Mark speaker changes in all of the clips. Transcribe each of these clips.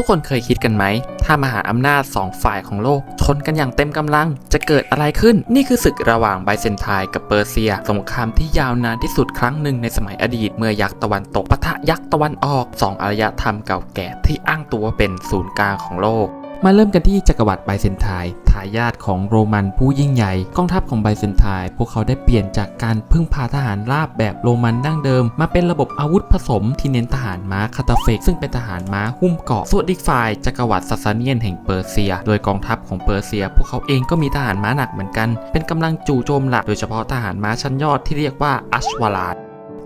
Speaker 1: ทุกคนเคยคิดกันไหม ถ้ามหาอำนาจสองฝ่ายของโลก ชนกันอย่างเต็มกำลัง จะเกิดอะไรขึ้น นี่คือศึกระหว่างไบเซนไทน์กับเปอร์เซีย สงครามที่ยาวนานที่สุดครั้งหนึ่งในสมัยอดีต เมื่อยักษ์ตะวันตกปะทะยักษ์ตะวันออกสองอารยธรรมเก่าแก่ที่อ้างตัวเป็นศูนย์กลางของโลก มาเริ่มกันที่จักรวรรดิไบเซนไทน์ทายาทของโรมันผู้ยิ่งใหญ่กองทัพของไบเซนไทน์พวกเขาได้เปลี่ยนจากการพึ่งพาทหารราบแบบโรมันดั้งเดิม มาเป็นระบบอาวุธผสมที่เน้นทหารม้าคาตาเฟกซึ่งเป็นทหารม้าหุ้มเกราะส่วนอีกฝ่ายจักรวรรดิซัสซเนียนแห่งเปอร์เซีย โดยกองทัพของเปอร์เซีย พวกเขาเองก็มีทหารม้าหนักเหมือนกัน เป็นกำลังจู่โจมหลักโดยเฉพาะทหารม้าชั้นยอดที่เรียกว่าอัชวาลาด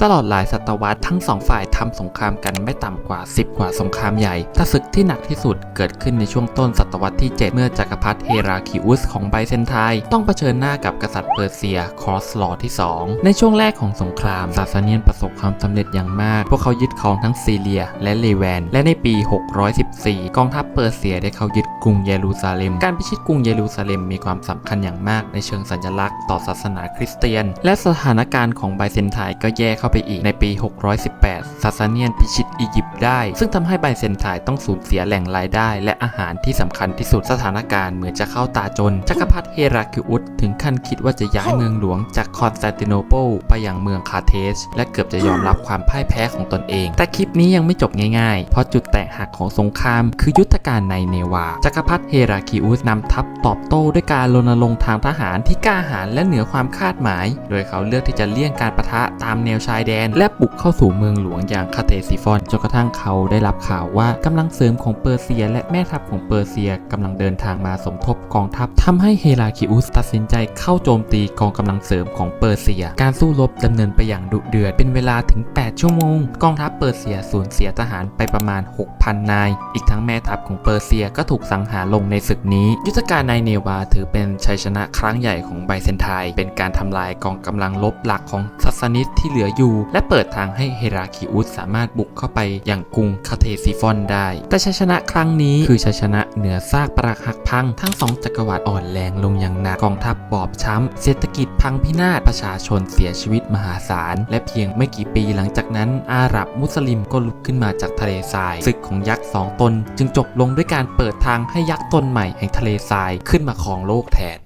Speaker 1: ตลอดหลายศตวรรษทั้งสองฝ่ายทำสงครามกันไม่ต่ำกว่า 10 กว่าสงครามใหญ่แต่ศึกที่หนักที่สุดเกิดขึ้นในช่วงต้นศตวรรษที่ 7 เมื่อจักรพรรดิเฮราคิอุสของไบเซนไทน์ต้องเผชิญหน้ากับกษัตริย์เปอร์เซียคอสลอที่ 2 ในช่วงแรกของสงครามซาซาเนียนประสบความสำเร็จอย่างมาก พวกเขายึดครองทั้งซีเรีย และเลแวน และในปี 614 กองทัพเปอร์เซียได้เข้ายึดกรุงเยรูซาเล็ม การพิชิตกรุงเยรูซาเล็มมีความสำคัญอย่างมากในเชิงสัญลักษณ์ต่อศาสนาคริสเตียน และสถานการณ์ของไบเซนไทน์ก็แย่เข้าไปอีกในปี 618 ซาซาเนียนพิชิตอียิปต์ได้ ซึ่งทำให้ไบเซนไทน์ต้องสูญเสียแหล่งรายได้ และอาหารที่สำคัญที่สุดสถานการณ์เหมือนจะเข้าตาจน จักรพรรดิเฮราคิอุสถึงขั้นคิดว่าจะย้ายเมืองหลวงจากคอนสแตนติโนเปิลไปยังเมืองคาเทสและเกือบจะยอมรับความพ่ายแพ้ของตนเอง แต่คลิปนี้ยังไม่จบง่ายๆ เพราะจุดแตกหักของสงคราม คือยุทธการในเนวา จักรพรรดิเฮราคิอุสนำทัพตอบโต้ด้วยการรณรงค์ทางทหารที่กล้าหาญและเหนือความคาดหมาย โดยเขาเลือกที่จะเลี่ยงการประทะตามแนวชายแดน และบุกเข้าสู่เมืองหลวงอย่างคาเทซิฟอนจนกระทั่งเขาได้รับข่าวว่ากำลังเสริมของเปอร์เซีย และแม่ทัพของเปอร์เซียกำลังเดินทางมาสมทบกองทัพทำให้เฮราคิอุสตัดสินใจเข้าโจมตีกองกำลังเสริมของเปอร์เซีย การสู้รบดำเนินไปอย่างดุเดือดเป็นเวลาถึง 8 ชั่วโมง กองทัพเปอร์เซียสูญเสียทหารไปประมาณ 6,000 นาย อีกทั้งแม่ทัพของเปอร์เซียก็ถูกสังหารลงในศึกนี้ ยุทธการในเนวาถือเป็นชัยชนะครั้งใหญ่ของไบเซนไทเป็นการทำลายกองกำลังลบหลักของซัสซานิสที่เหลืออยู่ยู่และเปิดทางให้เฮราคิอุสสามารถบุกเข้าไปอย่างกรุงคาเทซิฟอนได้ แต่ชัยชนะครั้งนี้คือชัยชนะเหนือซากปรักหักพัง ทั้งสองจักรวรรดิอ่อนแรงลงอย่างหนักกองทัพบอบช้ำ เศรษฐกิจพังพินาศประชาชนเสียชีวิตมหาศาล และเพียงไม่กี่ปีหลังจากนั้น อาหรับมุสลิมก็ลุกขึ้นมาจากทะเลทรายศึกของยักษ์สองตน จึงจบลงด้วยการเปิดทางให้ยักษ์ตนใหม่แห่งทะเลทรายขึ้นมาครองโลกแทน